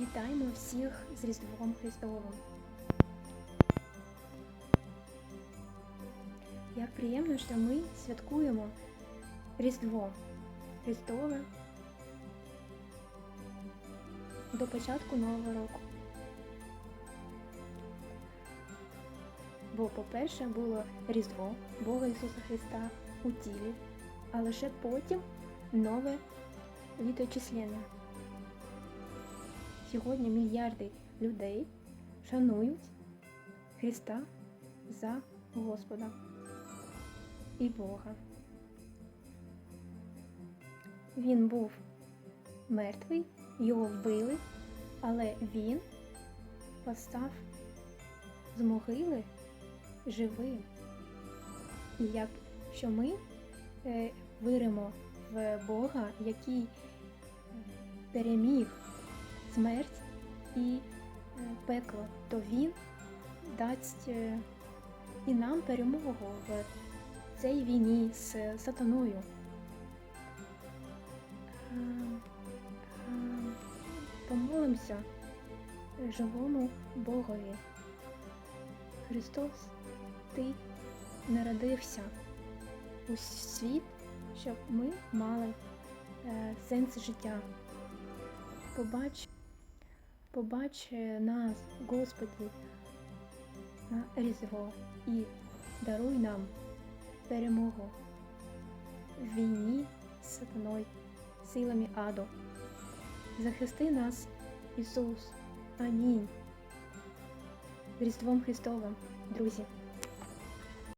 Вітаємо всіх з Різдвом Христовим. Як приємно, що ми святкуємо Різдво Христове до початку Нового року. Бо, по-перше, було Різдво Бога Ісуса Христа у тілі, а лише потім нове літочислення. Сьогодні мільярди людей шанують Христа за Господа і Бога. Він був мертвий, його вбили, але він постав з могили живим. І якщо ми е, віримо в Бога, який переміг смерть і е, пекло, то він дасть е, і нам перемогу в цій війні з сатаною. Е, Помолимося живому Богові. Христос, Ти народився у світ, щоб ми мали сенс життя. Побач, побач е, нас, Господи, на Різдво і даруй нам перемогу в війні з сатаною, силами аду. Захисти нас, Ісус. Амінь. Різдвом Христовим, друзі!